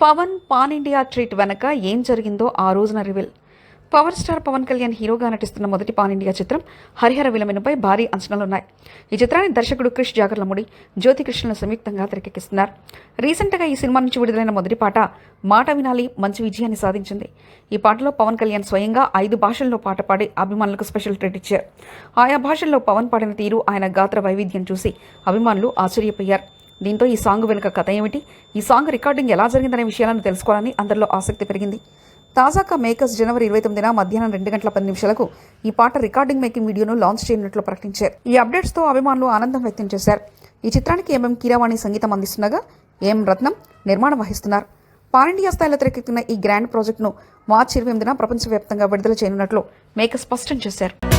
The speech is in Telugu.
పవన్ పాన్ ఇండియా ట్రీట్ వెనక ఏం జరిగిందో ఆ రోజున reveal. Power star Pawan Kalyan హీరోగా నటిస్తున్న మొదటి పాన్ ఇండియా చిత్రం హరిహర విలమెనుపై భారీ అంచనాలున్నాయి. ఈ చిత్రాన్ని దర్శకుడు క్రిష్ జాగర్లముడి జ్యోతి కృష్ణను సంయుక్తంగా తెరకెక్కిస్తున్నారు. రీసెంట్గా ఈ సినిమా నుంచి విడుదలైన మొదటి పాట మాట వినాలి మంచి విజయాన్ని సాధించింది. ఈ పాటలో పవన్ కళ్యాణ్ స్వయంగా ఐదు భాషల్లో పాట పాడి అభిమానులకు స్పెషల్ ట్రీట్ ఇచ్చారు. ఆయా భాషల్లో పవన్ పాడిన తీరు ఆయన గాత్ర వైవిధ్యం చూసి అభిమానులు ఆశ్చర్యపోయారు. దీంతో ఈ సాంగ్ వెనుక కథ ఏమిటి? ఈ సాంగ్ రికార్డింగ్ ఎలా జరిగిందనే విషయాలను తెలుసుకోవాలని అందరిలో ఆసక్తి పెరిగింది. తాజాగా మేకర్స్ జనవరి ఇరవై తొమ్మిదిన మధ్యాహ్నం రెండు గంటల పది నిమిషాలకు ఈ పాట రికార్డింగ్ మేకింగ్ వీడియోను లాంచ్ చేయనున్నట్లు ప్రకటించారు. ఈ అప్డేట్స్తో అభిమానులు ఆనందం వ్యక్తం చేశారు. ఈ చిత్రానికి ఎంఎం కీరవాణి సంగీతం అందిస్తుండగా ఏం రత్నం నిర్మాణం వహిస్తున్నారు. పారిండియా స్థాయిలో తెరకెక్కిన ఈ గ్రాండ్ ప్రాజెక్టును మార్చి ఇరవై ఎనిమిదిన ప్రపంచవ్యాప్తంగా విడుదల చేయనున్నట్లు మేకర్ స్పష్టం చేశారు.